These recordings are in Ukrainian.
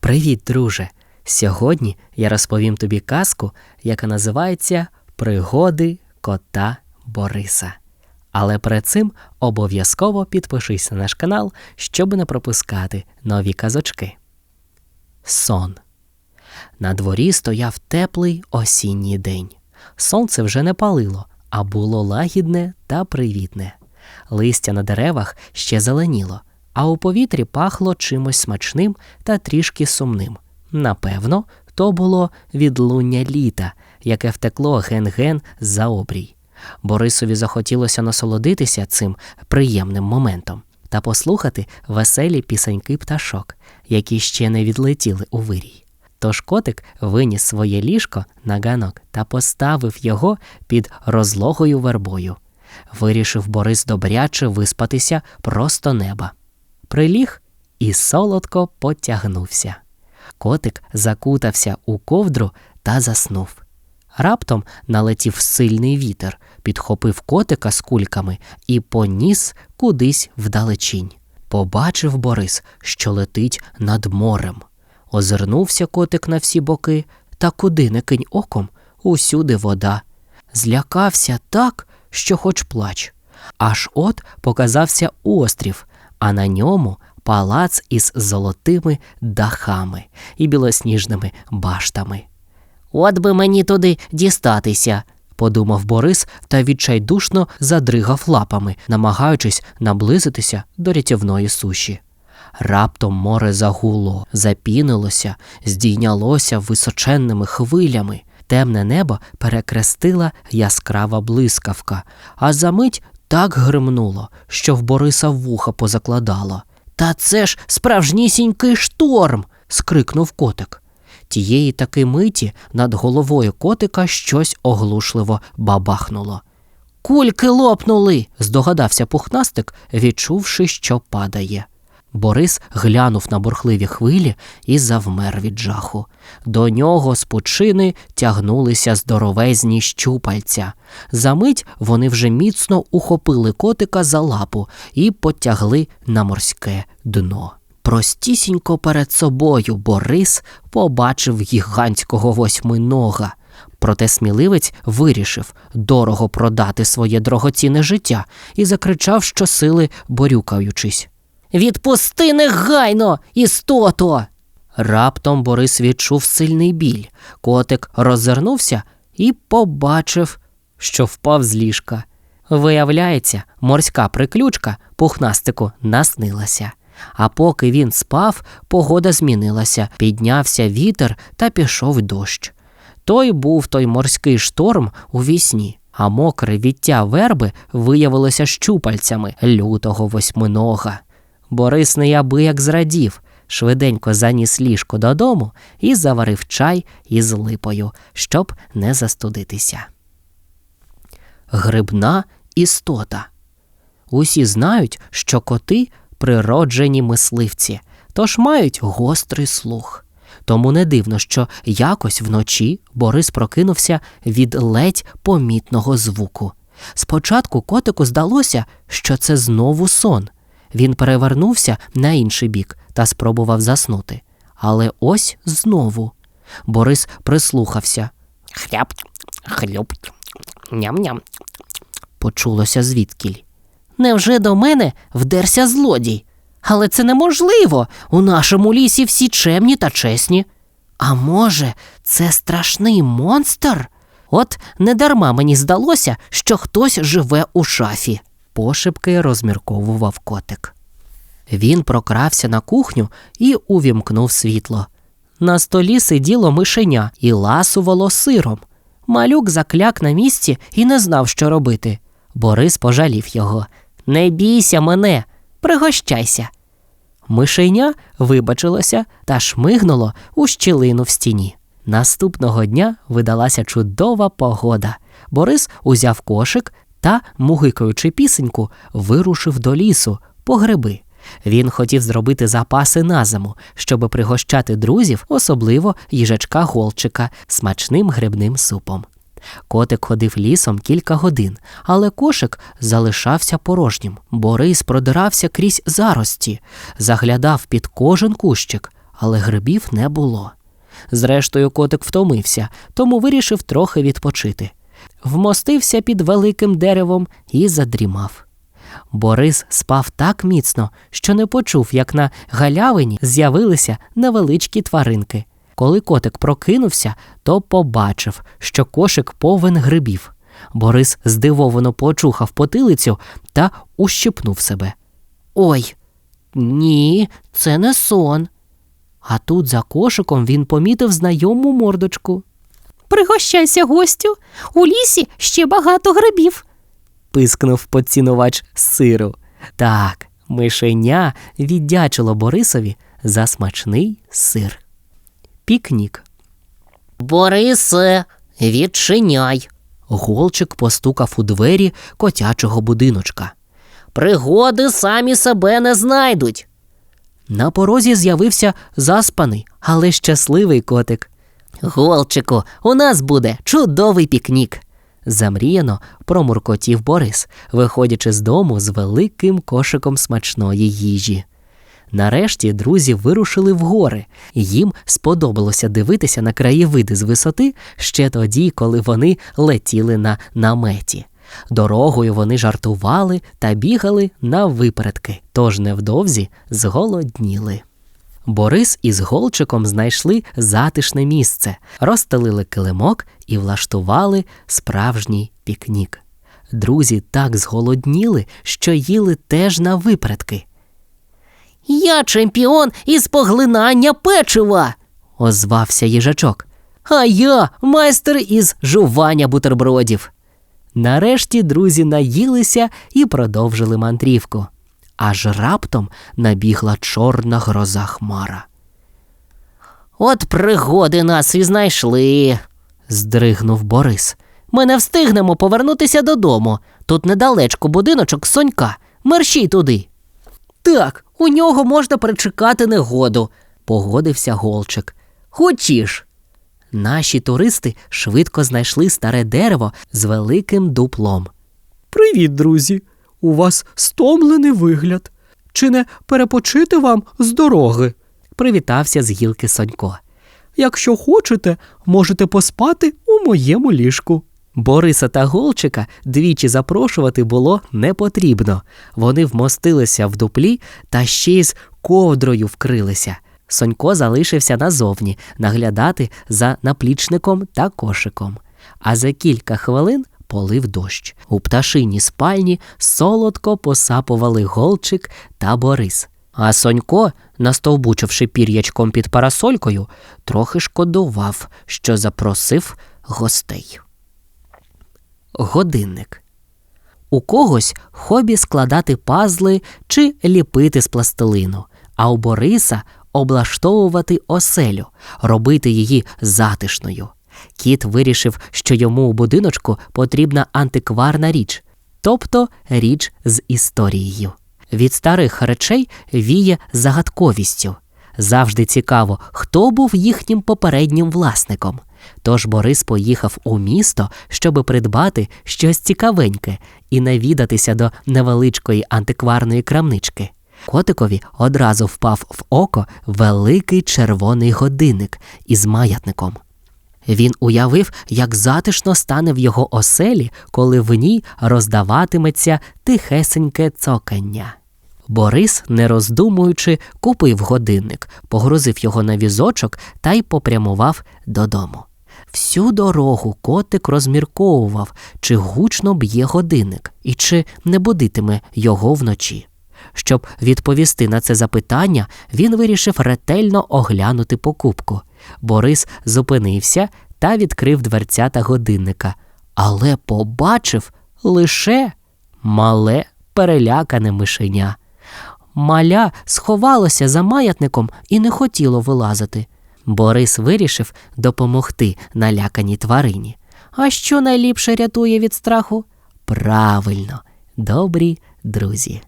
Привіт, друже! Сьогодні я розповім тобі казку, яка називається Пригоди кота Бориса. Але перед цим обов'язково підпишись на наш канал, щоб не пропускати нові казочки. Сон. На дворі стояв теплий осінній день. Сонце вже не палило, а було лагідне та привітне. Листя на деревах ще зеленіло, а у повітрі пахло чимось смачним та трішки сумним. Напевно, то було відлуння літа, яке втекло ген-ген за обрій. Борисові захотілося насолодитися цим приємним моментом та послухати веселі пісеньки пташок, які ще не відлетіли у вирій. Тож котик виніс своє ліжко на ганок та поставив його під розлогою вербою. Вирішив Борис добряче виспатися просто неба. Приліг і солодко потягнувся. Котик закутався у ковдру та заснув. Раптом налетів сильний вітер, підхопив котика з кульками і поніс кудись вдалечінь. Побачив Борис, що летить над морем. Озирнувся котик на всі боки, та куди не кинь оком, усюди вода. Злякався так, що хоч плач. Аж от показався острів, а на ньому палац із золотими дахами і білосніжними баштами. От би мені туди дістатися, подумав Борис та відчайдушно задригав лапами, намагаючись наблизитися до рятівної суші. Раптом море загуло, запінилося, здійнялося височенними хвилями. Темне небо перекрестила яскрава блискавка, а за мить так гримнуло, що в Бориса вуха позакладало. Та це ж справжнісінький шторм. скрикнув котик. Тієї таки миті над головою котика щось оглушливо бабахнуло. Кульки лопнули, здогадався пухнастик, відчувши, що падає. Борис глянув на бурхливі хвилі і завмер від жаху. До нього з пучини тягнулися здоровезні щупальця. Замить вони вже міцно ухопили котика за лапу і потягли на морське дно. Простісінько перед собою Борис побачив гігантського восьминога. Проте сміливець вирішив дорого продати своє дорогоцінне життя і закричав щосили, борюкаючись. Відпусти негайно, істото. Раптом Борис відчув сильний біль. Котик роззирнувся і побачив, що впав з ліжка. Виявляється, морська приключка пухнастику наснилася. А поки він спав, погода змінилася, піднявся вітер та пішов дощ. Той був той морський шторм у вісні, а мокре віття верби виявилося щупальцями лютого восьминога. Борис неябияк зрадів, швиденько заніс ліжко додому і заварив чай із липою, щоб не застудитися. Грибна істота. Усі знають, що коти природжені мисливці, тож мають гострий слух. Тому не дивно, що якось вночі Борис прокинувся від ледь помітного звуку. Спочатку котику здалося, що це знову сон. Він перевернувся на інший бік та спробував заснути. Але ось знову. Борис прислухався. Хляп, хлюп, ням-ням. Почулося звідкіль. Невже до мене вдерся злодій? Але це неможливо. У нашому лісі всі чемні та чесні. А може, це страшний монстр? От недарма мені здалося, що хтось живе у шафі пошепки розмірковував котик. Він прокрався на кухню і увімкнув світло. На столі сиділо мишеня і ласувало сиром. Малюк закляк на місці і не знав, що робити. Борис пожалів його. Не бійся мене, пригощайся. Мишеня вибачилося та шмигнуло у щілину в стіні. Наступного дня видалася чудова погода. Борис узяв кошик та, мугикаючи пісеньку, вирушив до лісу по гриби. Він хотів зробити запаси на зиму, щоб пригощати друзів, особливо їжачка голчика, смачним грибним супом. Котик ходив лісом кілька годин, але кошик залишався порожнім. Борис продирався крізь зарості, заглядав під кожен кущик, але грибів не було. Зрештою, котик втомився, тому вирішив трохи відпочити. Вмостився під великим деревом і задрімав. Борис спав так міцно, що не почув, як на галявині з'явилися невеличкі тваринки. Коли котик прокинувся, то побачив, що кошик повен грибів. Борис здивовано почухав потилицю та ущипнув себе. Ой, ні, це не сон. А тут за кошиком він помітив знайому мордочку. Пригощайся, гостю. У лісі ще багато грибів. пискнув поцінувач сиру. Так, мишеня віддячило Борисові за смачний сир. Пікнік. Борисе, відчиняй. Голчик постукав у двері котячого будиночка. Пригоди самі себе не знайдуть. На порозі з'явився заспаний, але щасливий котик. Голчику, у нас буде чудовий пікнік. Замріяно промуркотів Борис, виходячи з дому з великим кошиком смачної їжі. Нарешті друзі вирушили в гори. Їм сподобалося дивитися на краєвиди з висоти ще тоді, коли вони летіли на наметі. Дорогою вони жартували та бігали на випередки, тож невдовзі зголодніли. Борис із Голчиком знайшли затишне місце, розстелили килимок і влаштували справжній пікнік. Друзі так зголодніли, що їли теж на випередки. Я чемпіон із поглинання печива. Озвався їжачок. А я майстер із жування бутербродів. Нарешті друзі наїлися і продовжили мандрівку. Аж раптом набігла чорна гроза хмара. От пригоди нас і знайшли. Здригнув Борис. Ми не встигнемо повернутися додому. Тут недалечко будиночок Сонька. Мерщій туди. Так, у нього можна перечекати негоду, погодився Голчик. Хочеш. Наші туристи швидко знайшли старе дерево з великим дуплом. Привіт, друзі! У вас стомлений вигляд. Чи не перепочити вам з дороги? Привітався з гілки Сонько. Якщо хочете, можете поспати у моєму ліжку. Бориса та Голчика двічі запрошувати було не потрібно. Вони вмостилися в дуплі та ще й з ковдрою вкрилися. Сонько залишився назовні наглядати за наплічником та кошиком. А за кілька хвилин полив дощ. У пташиній спальні солодко посапували Голчик та Борис. А Сонько, настовбучивши пір'ячком під парасолькою, трохи шкодував, що запросив гостей. Годинник. У когось хобі складати пазли чи ліпити з пластилину, а у Бориса облаштовувати оселю, робити її затишною. Кіт вирішив, що йому у будиночку потрібна антикварна річ, тобто річ з історією. Від старих речей віє загадковістю. Завжди цікаво, хто був їхнім попереднім власником. Тож Борис поїхав у місто, щоби придбати щось цікавеньке і навідатися до невеличкої антикварної крамнички. Котикові одразу впав в око великий червоний годинник із маятником. Він уявив, як затишно стане в його оселі, коли в ній роздаватиметься тихесеньке цокання. Борис, не роздумуючи, купив годинник, погрузив його на візочок та й попрямував додому. Всю дорогу котик розмірковував, чи гучно б'є годинник і чи не будитиме його вночі. Щоб відповісти на це запитання, він вирішив ретельно оглянути покупку. Борис зупинився та відкрив дверцята годинника, але побачив лише мале перелякане мишеня. Маля сховалося за маятником і не хотіло вилазити. Борис вирішив допомогти наляканій тварині. А що найліпше рятує від страху? Правильно, добрі друзі.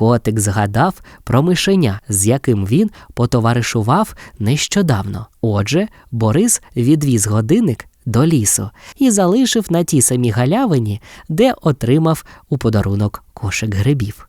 Котик згадав про мишеня, з яким він потоваришував нещодавно. Отже, Борис відвіз годинник до лісу і залишив на тій самій галявині, де отримав у подарунок кошик грибів.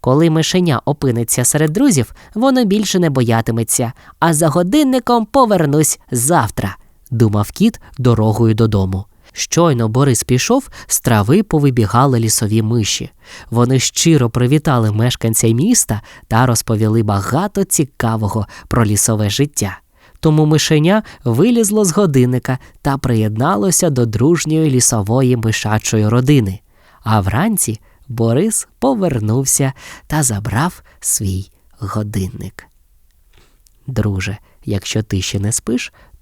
Коли мишеня опиниться серед друзів, воно більше не боятиметься, а за годинником повернусь завтра, думав кіт дорогою додому. Щойно Борис пішов, з трави повибігали лісові миші. Вони щиро привітали мешканця міста та розповіли багато цікавого про лісове життя. Тому мишеня вилізло з годинника та приєдналося до дружньої лісової мишачої родини. А вранці Борис повернувся та забрав свій годинник. Друже, якщо ти ще не спиш,